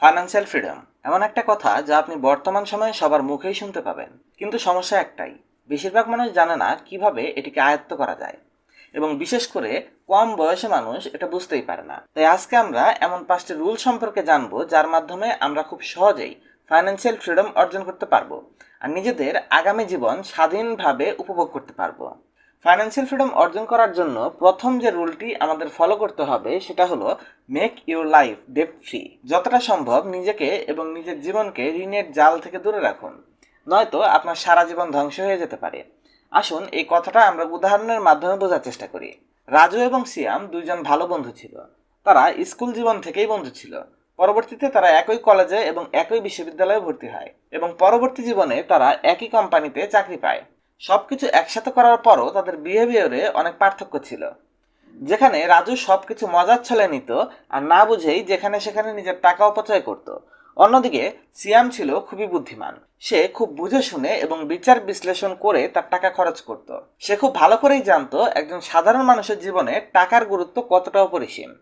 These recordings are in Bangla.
ফাইন্যান্সিয়াল ফ্রিডম এমন একটা কথা যা আপনি বর্তমান সময়ে সবার মুখেই শুনতে পাবেন। কিন্তু সমস্যা একটাই, বেশিরভাগ মানুষ জানে না কীভাবে এটিকে আয়ত্ত করা যায়। এবং বিশেষ করে কম বয়সে মানুষ এটা বুঝতেই পারে না। তাই আজকে আমরা এমন পাঁচটি রুল সম্পর্কে জানব, যার মাধ্যমে আমরা খুব সহজেই ফাইন্যান্সিয়াল ফ্রিডম অর্জন করতে পারব। আর নিজেদের আগামী জীবন স্বাধীনভাবে উপভোগ করতে পারব। ফাইন্যান্সিয়াল ফ্রিডম অর্জন করার জন্য প্রথম যে রুলটি আমাদের ফলো করতে হবে সেটা হলো make your life debt free যতটা সম্ভব নিজেকে এবং নিজের জীবনকে ঋণের জাল থেকে দূরে রাখুন। নয়তো আপনার সারা জীবন ধ্বংস হয়ে যেতে পারে। আসুন এই কথাটা আমরা উদাহরণের মাধ্যমে বোঝার চেষ্টা করি। রাজু এবং সিয়াম দুইজন ভালো বন্ধু ছিল। তারা স্কুল জীবন থেকেই বন্ধু ছিল। পরবর্তীতে তারা একই কলেজে এবং একই বিশ্ববিদ্যালয়ে ভর্তি হয় এবং পরবর্তী জীবনে তারা একই কোম্পানিতে চাকরি পায়। সবকিছু একসাথে করার পরও তাদের বিহেভিয়ারে অনেক পার্থক্য ছিল। যেখানে রাজু সবকিছু মজার ছলে নিত আর না বুঝেই যেখানে সেখানে নিজের টাকা অপচয় করত। অন্যদিকে, সিয়াম ছিল খুবই বুদ্ধিমান। সে খুব বুঝে শুনে এবং বিচার বিশ্লেষণ করে তার টাকা খরচ করত। সে খুব ভালো করেই জানতো একজন সাধারণ মানুষের জীবনে টাকার গুরুত্ব কতটা অপরিসীম।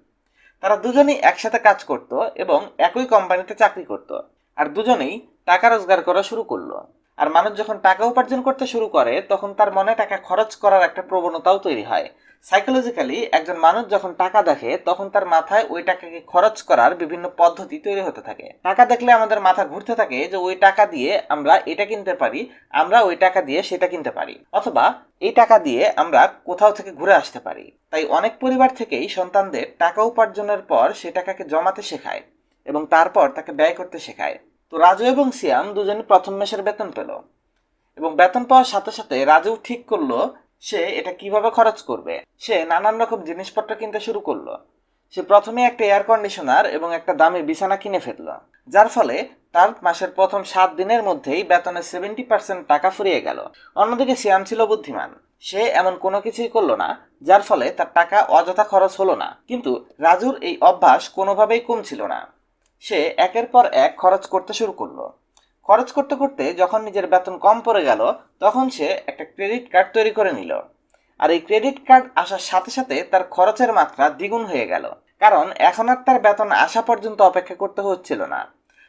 তারা দুজনেই একসাথে কাজ করত এবং একই কোম্পানিতে চাকরি করত। আর দুজনেই টাকা রোজগার করা শুরু করল। আর মানুষ যখন টাকা উপার্জন করতে শুরু করে, তখন তার মনে টাকা খরচ করার একটা প্রবণতাও তৈরি হয়। সাইকোলজিক্যালি একজন মানুষ যখন টাকা দেখে, তখন তার মাথায় ওই টাকাকে খরচ করার বিভিন্ন পদ্ধতি তৈরি হতে থাকে। টাকা দেখলে আমাদের মাথা ঘুরতে থাকে যে, ওই টাকা দিয়ে আমরা এটা কিনতে পারি, আমরা ওই টাকা দিয়ে সেটা কিনতে পারি। অথবা এই টাকা দিয়ে আমরা কোথাও থেকে ঘুরে আসতে পারি। তাই অনেক পরিবার থেকেই সন্তানদের টাকা উপার্জনের পর সে টাকাকে জমাতে শেখায় এবং তারপর তাকে ব্যয় করতে শেখায়। তো রাজু এবং সিয়াম দুজনই প্রথম মাসের বেতন পেল। এবং বেতন পাওয়ার সাথে সাথে রাজু ঠিক করল সে এটা কীভাবে খরচ করবে। সে নানান রকম জিনিসপত্র কিনতে শুরু করল। সে প্রথমে একটা এয়ার কন্ডিশনার এবং একটা দামি বিছানা কিনে ফেলল, যার ফলে তার মাসের প্রথম সাত দিনের মধ্যেই বেতনের সেভেন্টি পার্সেন্ট টাকা ফুরিয়ে গেল। অন্যদিকে সিয়াম ছিল বুদ্ধিমান। সে এমন কোনো কিছুই করল না, যার ফলে তার টাকা অযথা খরচ হলো না। কিন্তু রাজুর এই অভ্যাস কোনোভাবেই কমছিল না। সে একের পর এক খরচ করতে শুরু করল। খরচ করতে করতে যখন নিজের বেতন কম পড়ে গেল, তখন সে একটা ক্রেডিট কার্ড তৈরি করে নিল। আর এই ক্রেডিট কার্ড আসার সাথে সাথে তার খরচের মাত্রা দ্বিগুণ হয়ে গেল। কারণ এখন আর তার বেতন আসা পর্যন্ত অপেক্ষা করতে হচ্ছিল না।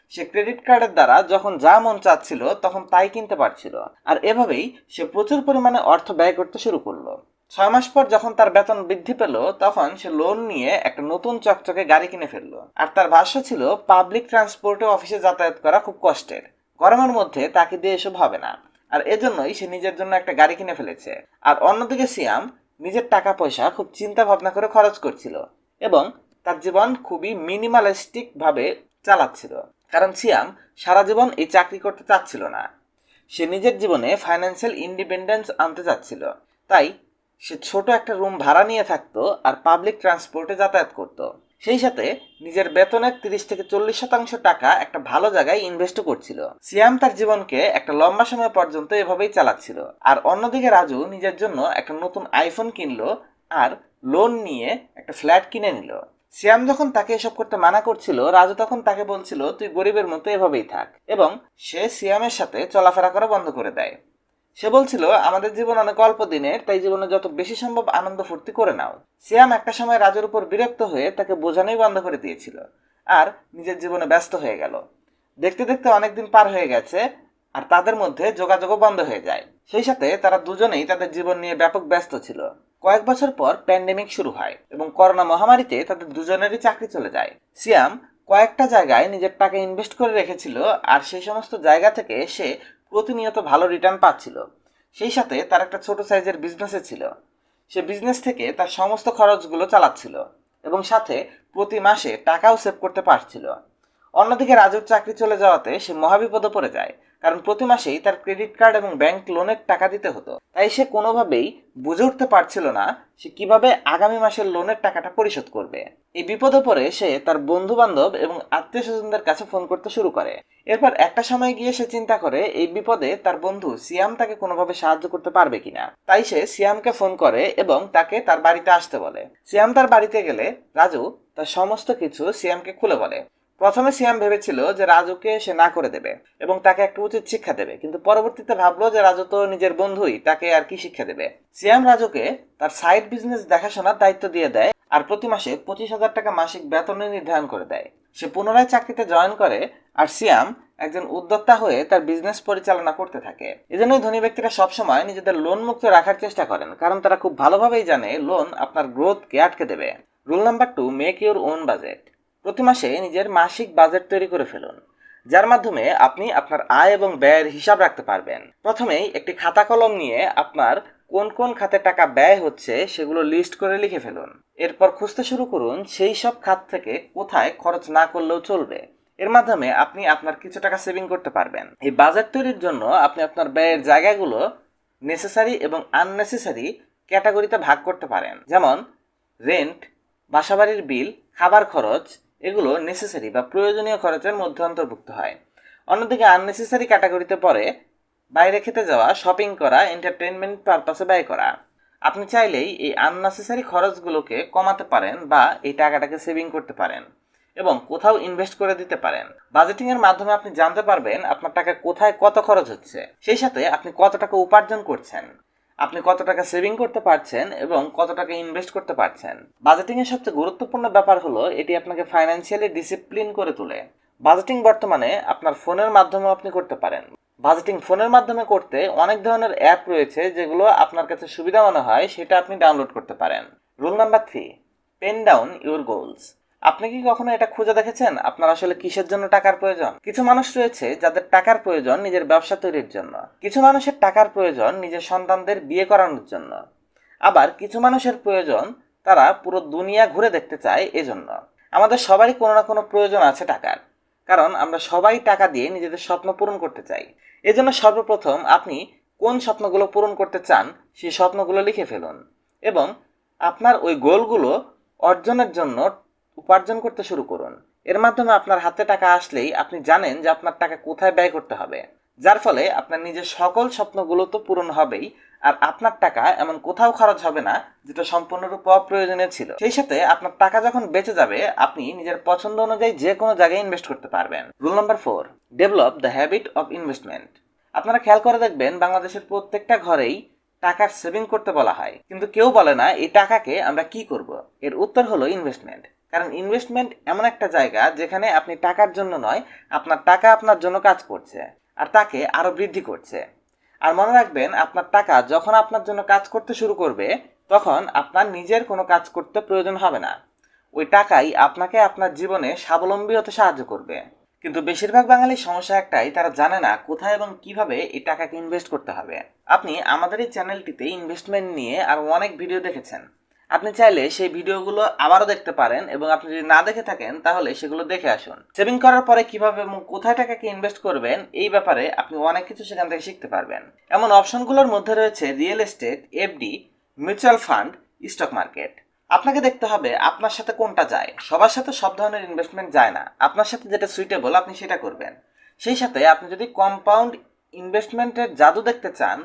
সে ক্রেডিট কার্ডের দ্বারা যখন যা মন চাচ্ছিল, তখন তাই কিনতে পারছিল। আর এভাবেই সে প্রচুর পরিমাণে অর্থ ব্যয় করতে শুরু করল। ছয় মাস পর যখন তার বেতন বৃদ্ধি পেল, তখন সে লোন নিয়ে একটা নতুন চকচকে গাড়ি কিনে ফেলল। আর তার ভাষ্য ছিল পাবলিক ট্রান্সপোর্টে অফিসে যাতায়াত করা খুব কষ্টের। গরমের মধ্যে তাকে দিয়ে এসব হবে না। আর এজন্যই সে নিজের জন্য একটা গাড়ি কিনে ফেলেছে। আর অন্যদিকে সিয়াম নিজের টাকা পয়সা খুব চিন্তা ভাবনা করে খরচ করছিল এবং তার জীবন খুবই মিনিমালিস্টিক ভাবে চালাচ্ছিল। কারণ সিয়াম সারা জীবন এই চাকরি করতে চাচ্ছিল না। সে নিজের জীবনে ফাইন্যান্সিয়াল ইন্ডিপেন্ডেন্স আনতে চাচ্ছিল। তাই সে ছোট একটা রুম ভাড়া নিয়ে থাকতো আর পাবলিক ট্রান্সপোর্টে যাতায়াত করতো। সেই সাথে নিজের বেতনের তিরিশ থেকে চল্লিশ শতাংশ টাকা একটা ভালো জায়গায় ইনভেস্ট করছিল। সিয়াম তার জীবনকে একটা লম্বা সময় পর্যন্ত এভাবেই চালাচ্ছিল। আর অন্যদিকে রাজু নিজের জন্য একটা নতুন আইফোন কিনলো আর লোন নিয়ে একটা ফ্ল্যাট কিনে নিল। সিয়াম যখন তাকে এসব করতে মানা করছিল, রাজু তখন তাকে বলছিল, তুই গরিবের মতো এভাবেই থাক। এবং সে সিয়ামের সাথে চলাফেরা করা বন্ধ করে দেয়। সে বলছিল, আমাদের জীবন অনেক অল্প দিনের, তাই জীবনে যত বেশি সম্ভব আনন্দ ফুর্তি করে নাও। সিয়াম একটা সময় রাজুর উপর বিরক্ত হয়ে তাকে বোঝানোই বন্ধ করে দিয়েছিল আর নিজের জীবনে ব্যস্ত হয়ে গেল। দেখতে দেখতে অনেকদিন পার হয়ে গেছে আর তাদের মধ্যে যোগাযোগও বন্ধ হয়ে যায়। সেই সাথে তারা দুজনেই তাদের জীবন নিয়ে ব্যাপক ব্যস্ত ছিল। কয়েক বছর পর প্যান্ডেমিক শুরু হয় এবং করোনা মহামারীতে তাদের দুজনেরই চাকরি চলে যায়। সিয়াম কয়েকটা জায়গায় নিজের টাকা ইনভেস্ট করে রেখেছিল আর সেই সমস্ত জায়গা থেকে সে প্রতিনিয়ত ভালো রিটার্ন পাচ্ছিল। সেই সাথে তার একটা ছোট সাইজের বিজনেসে ছিল। সে বিজনেস থেকে তার সমস্ত খরচগুলো চালাচ্ছিল এবং সাথে প্রতি মাসে টাকাও সেভ করতে পারছিল। অন্যদিকে রাজুর চাকরি চলে যাওয়াতে সে মহাবিপদে পড়ে যায়। কারণ প্রতি মাসেই তার ক্রেডিট কার্ড এবং ব্যাংক লোনের টাকা দিতে হতো। তাই সে কোনোভাবেই বুঝে উঠতে পারছিল না সে কীভাবে আগামী মাসের লোনের টাকাটা পরিশোধ করবে। এই বিপদে পড়ে সে তার বন্ধু বান্ধব এবং আত্মীয় স্বজনদের কাছে ফোন করতে শুরু করে। এরপর একটা সময় গিয়ে সে চিন্তা করে, এই বিপদে তার বন্ধু সিয়াম তাকে কোনোভাবে সাহায্য করতে পারবে কিনা। তাই সে সিয়ামকে ফোন করে এবং তাকে তার বাড়িতে আসতে বলে। সিয়াম তার বাড়িতে গেলে রাজু তার সমস্ত কিছু সিয়ামকে খুলে বলে। প্রথমে সিয়াম ভেবেছিল যে রাজুকে সে না করে দেবে এবং তাকে একটা উচিত শিক্ষা দেবে, কিন্তু পরবর্তীতে ভাবলো যে রাজু তো নিজের বন্ধুই, তাকে আর কি শিক্ষা দেবে? সিয়াম রাজুকে তার সাইড বিজনেস দেখাশোনার দায়িত্ব দিয়ে দেয় আর প্রতি মাসে পঁচিশ হাজার টাকা মাসিক বেতনে নির্ধারণ করে দেয়। সে পুনরায় চাকরিতে জয়েন করে আর সিয়াম একজন উদ্যোক্তা হয়ে তার বিজনেস পরিচালনা করতে থাকে। এজন্যই ধনী ব্যক্তিরা সবসময় নিজেদের লোন মুক্ত রাখার চেষ্টা করেন, কারণ তারা খুব ভালোভাবেই জানে লোন আপনার গ্রোথকে আটকে দেবে। Rule number two make your own budget প্রতি মাসে নিজের মাসিক বাজেট তৈরি করে ফেলুন, যার মাধ্যমে আপনি আপনার আয় এবং ব্যয়ের হিসাব রাখতে পারবেন। প্রথমেই একটি খাতা কলম নিয়ে আপনার কোন কোন খাতে টাকা ব্যয় হচ্ছে সেগুলো লিস্ট করে লিখে ফেলুন। এরপর খুঁজতে শুরু করুন সেই সব খাত থেকে কোথায় খরচ না করলেও চলবে। এর মাধ্যমে আপনি আপনার কিছু টাকা সেভিং করতে পারবেন। এই বাজেট তৈরির জন্য আপনি আপনার ব্যয়ের জায়গাগুলো নেসেসারি এবং আননেসেসারি ক্যাটাগরিতে ভাগ করতে পারেন। যেমন রেন্ট বাসাবাড়ির বিল খাবার খরচ এগুলো নেসেসারি বা প্রয়োজনীয় খরচের মধ্যে অন্তর্ভুক্ত হয়। অন্যদিকে আননেসেসারি ক্যাটাগরিতে পড়ে বাইরে খেতে যাওয়া শপিং করা এন্টারটেনমেন্ট পারপাসে ব্যয় করা। আপনি চাইলেই এই আননেসেসারি খরচগুলোকে কমাতে পারেন বা এই টাকাটাকে সেভিং করতে পারেন এবং কোথাও ইনভেস্ট করে দিতে পারেন। বাজেটিং এর মাধ্যমে আপনি জানতে পারবেন আপনার টাকা কোথায় কত খরচ হচ্ছে। সেই সাথে আপনি কত টাকা উপার্জন করছেন। আপনি কত টাকা সেভিং করতে পারছেন এবং কত টাকা ইনভেস্ট করতে পারছেন। বাজেটিং এর সবচেয়ে গুরুত্বপূর্ণ ব্যাপার হলো, এটি আপনাকে ফাইন্যান্সিয়ালি ডিসিপ্লিন করে তোলে। বাজেটিং বর্তমানে আপনার ফোনের মাধ্যমেও আপনি করতে পারেন। বাজেটিং ফোনের মাধ্যমে করতে অনেক ধরনের অ্যাপ রয়েছে যেগুলো আপনার কাছে সুবিধা মনে হয়, সেটা আপনি ডাউনলোড করতে পারেন। Rule number three pen down your goals আপনি কি কখনো এটা খুঁজে দেখেছেন? আপনার আসলে কিসের জন্য টাকার প্রয়োজন? কিছু মানুষ রয়েছে যাদের টাকার প্রয়োজন নিজের ব্যবসা তৈরির জন্য। কিছু মানুষের টাকার প্রয়োজন নিজের সন্তানদের বিয়ে করানোর জন্য। আবার কিছু মানুষের প্রয়োজন তারা পুরো দুনিয়া ঘুরে দেখতে চায় এজন্য। আমাদের সবারই কোনো না কোনো প্রয়োজন আছে টাকার। কারণ আমরা সবাই টাকা দিয়ে নিজেদের স্বপ্ন পূরণ করতে চাই। এজন্য সর্বপ্রথম আপনি কোন স্বপ্নগুলো পূরণ করতে চান সেই স্বপ্নগুলো লিখে ফেলুন। এবং আপনার ওই গোলগুলো অর্জনের জন্য উপার্জন করতে শুরু করুন। এর মাধ্যমে আপনার হাতে টাকা আসলেই আপনি জানেন যে আপনার টাকা কোথায় ব্যয় করতে হবে। যার ফলে আপনার নিজের সকল স্বপ্নগুলো তো পূরণ হবেই, আর আপনার টাকা এমন কোথাও খরচ হবে না যেটা সম্পূর্ণরূপে অপ্রয়োজনীয় ছিল। সেই সাথে আপনার টাকা যখন বেঁচে যাবে, আপনি নিজের পছন্দ অনুযায়ী যে কোনো জায়গায় ইনভেস্ট করতে পারবেন। Rule number four develop the habit of investment আপনারা খেয়াল করে দেখবেন, বাংলাদেশের প্রত্যেকটা ঘরেই টাকার সেভিং করতে বলা হয়। কিন্তু কেউ বলে না এই টাকাকে আমরা কি করব। এর উত্তর হলো ইনভেস্টমেন্ট কারণ ইনভেস্টমেন্ট এমন একটা জায়গা যেখানে আপনি টাকার জন্য নয়, আপনার টাকা আপনার জন্য কাজ করছে আর তাকে আরও বৃদ্ধি করছে। আর মনে রাখবেন, আপনার টাকা যখন আপনার জন্য কাজ করতে শুরু করবে, তখন আপনার নিজের কোনো কাজ করতে প্রয়োজন হবে না। ওই টাকাই আপনাকে আপনার জীবনে স্বাবলম্বী হতে সাহায্য করবে। কিন্তু বেশিরভাগ বাঙালির সমস্যা একটাই, তারা জানে না কোথায় এবং কীভাবে এই টাকাকে ইনভেস্ট করতে হবে। আপনি আমাদের এই চ্যানেলটিতে ইনভেস্টমেন্ট নিয়ে আর অনেক ভিডিও দেখেছেন। আপনি চাইলে সেই ভিডিওগুলো আবারও দেখতে পারেন এবং আপনি যদি না দেখে থাকেন, তাহলে সেগুলো দেখে আসুন। সেভিং করার পরে কীভাবে এবং কোথায় টাকাকে ইনভেস্ট করবেন, এই ব্যাপারে আপনি অনেক কিছু সেখান থেকে শিখতে পারবেন। এমন অপশনগুলোর মধ্যে রয়েছে real estate FD mutual fund stock market আপনাকে দেখতে হবে আপনার সাথে কোনটা যায়। সবার সাথে সব ধরনের ইনভেস্টমেন্ট যায় না। আপনার সাথে যেটা সুইটেবল আপনি সেটা করবেন। সেই সাথে আপনি যদি কম্পাউন্ড ইনভেস্টমেন্টের জাদু দেখতে চান,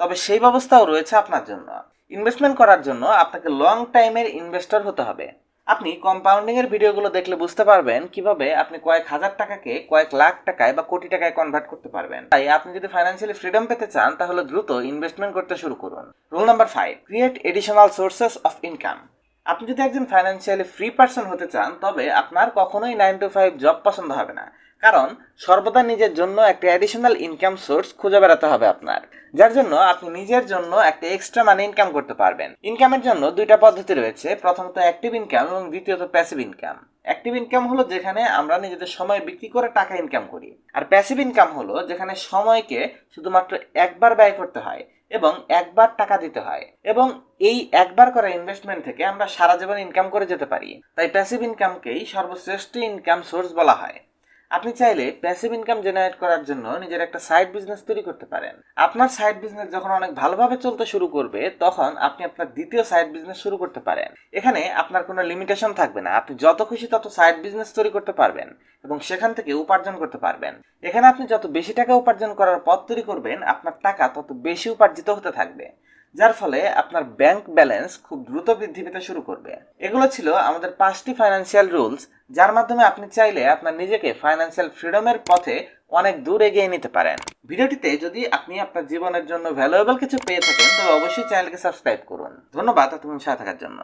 তবে সেই ব্যবস্থাও রয়েছে আপনার জন্য। ইনভেস্টমেন্ট করার জন্য আপনাকে লং টাইমের ইনভেস্টর হতে হবে। আপনি কম্পাউন্ডিং এর ভিডিওগুলো দেখলে বুঝতে পারবেন কীভাবে আপনি কয়েক হাজার টাকাকে কয়েক লাখ টাকায় বা কোটি টাকায় কনভার্ট করতে পারবেন। তাই আপনি যদি ফাইন্যান্সিয়ালি ফ্রিডম পেতে চান, তাহলে দ্রুত ইনভেস্টমেন্ট করতে শুরু করুন। Rule number five create additional sources of income আপনি যদি একজন ফাইন্যান্সিয়ালি ফ্রি পার্সন হতে চান, তবে আপনার কখনোই নাইন টু ফাইভ জব পছন্দ হবে না। কারণ সর্বদা নিজের জন্য একটা অ্যাডিশনাল ইনকাম সোর্স খুঁজে বেড়াতে হবে আপনার, যার জন্য আপনি নিজের জন্য একটা এক্সট্রা মানি ইনকাম করতে পারবেন। ইনকামের জন্য দুইটা পদ্ধতি রয়েছে, প্রথমত অ্যাক্টিভ ইনকাম এবং দ্বিতীয়ত প্যাসিভ ইনকাম অ্যাক্টিভ ইনকাম হলো যেখানে আমরা নিজেদের সময় বিক্রি করে টাকা ইনকাম করি, আর প্যাসিভ ইনকাম হলো যেখানে সময়কে শুধুমাত্র একবার ব্যয় করতে হয় এবং একবার টাকা দিতে হয়, এবং এই একবার করা ইনভেস্টমেন্ট থেকে আমরা সারা জীবন ইনকাম করে যেতে পারি। তাই প্যাসিভ ইনকামকেই সর্বশ্রেষ্ঠ ইনকাম সোর্স বলা হয়। আপনি চাইলে প্যাসিভ ইনকাম জেনারেট করার জন্য নিজের একটা সাইড বিজনেস তৈরি করতে পারেন। আপনার সাইড বিজনেস যখন অনেক ভালোভাবে চলতে শুরু করবে, তখন আপনি আপনার দ্বিতীয় সাইড বিজনেস শুরু করতে পারেন। এখানে আপনার কোনো লিমিটেশন থাকবে না। আপনি যত খুশি তত সাইড বিজনেস তৈরি করতে পারবেন এবং সেখান থেকে উপার্জন করতে পারবেন। এখানে আপনি যত বেশি টাকা উপার্জন করার পথ তৈরি করবেন, আপনার টাকা তত বেশি উপার্জিত হতে থাকবে। যার ফলে আপনার ব্যাংক ব্যালেন্স খুব দ্রুত বৃদ্ধি পেতে শুরু করবে। এগুলো ছিল আমাদের পাঁচটি ফাইন্যান্সিয়াল রুলস যার মাধ্যমে আপনি চাইলে আপনার নিজেকে ফাইন্যান্সিয়াল ফ্রিডমের পথে অনেক দূর এগিয়ে নিতে পারেন। ভিডিওটিতে যদি আপনি আপনার জীবনের জন্য ভ্যালুয়েবল কিছু পেয়ে থাকেন, তবে অবশ্যই চ্যানেলকে সাবস্ক্রাইব করুন। ধন্যবাদ তুমি সাথে থাকার জন্য।